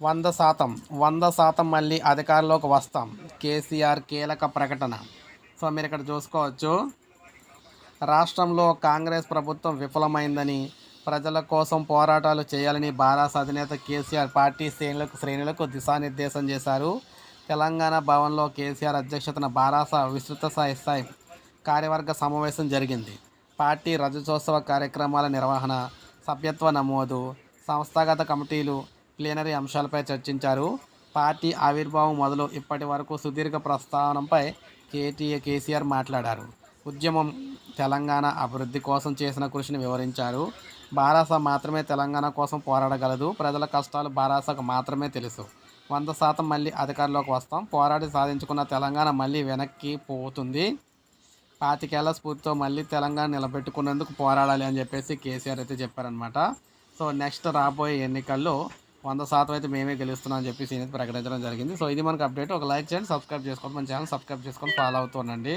వంద శాతం వంద శాతం మళ్ళీ అధికారంలోకి వస్తాం. కేసీఆర్ కీలక ప్రకటన. సో మీరు ఇక్కడ చూసుకోవచ్చు. రాష్ట్రంలో కాంగ్రెస్ ప్రభుత్వం విఫలమైందని ప్రజల కోసం పోరాటాలు చేయాలని భారత అధినేత కేసీఆర్ పార్టీ శ్రేణులకు శ్రేణులకు దిశానిర్దేశం చేశారు. తెలంగాణ భవన్లో కేసీఆర్ అధ్యక్షతన బారాస విస్తృత స్థాయి స్థాయి కార్యవర్గ సమావేశం జరిగింది. పార్టీ రజతోత్సవ కార్యక్రమాల నిర్వహణ సభ్యత్వ నమోదు సంస్థాగత కమిటీలు ప్లీనరీ అంశాలపై చర్చించారు. పార్టీ ఆవిర్భావం మొదలు ఇప్పటి వరకు సుదీర్ఘ ప్రస్థానంపై కేటీఏ కేసీఆర్ మాట్లాడారు. ఉద్యమం తెలంగాణ అభివృద్ధి కోసం చేసిన కృషిని వివరించారు. బారాస మాత్రమే తెలంగాణ కోసం పోరాడగలదు. ప్రజల కష్టాలు బారాసకు మాత్రమే తెలుసు. వంద శాతం మళ్ళీ అధికారంలోకి వస్తాం. పోరాడి సాధించుకున్న తెలంగాణ మళ్ళీ వెనక్కి పోతుంది. పాతికేళ్ళ స్ఫూర్తితో మళ్ళీ తెలంగాణ నిలబెట్టుకునేందుకు పోరాడాలి అని చెప్పేసి కేసీఆర్ అయితే చెప్పారనమాట సో నెక్స్ట్ రాబోయే ఎన్నికల్లో వంద శాతం అయితే మేమే గెలుస్తున్నాం అని చెప్పేసి ఈయన ప్రకటించడం జరిగింది. సో ఇది మనకు అప్డేట్. ఒక లైక్ చేయండి సబ్స్క్రైబ్ చేసుకోండి మన ఛానల్ సబ్స్క్రైబ్ చేసుకొని ఫాలో అవుతుండండి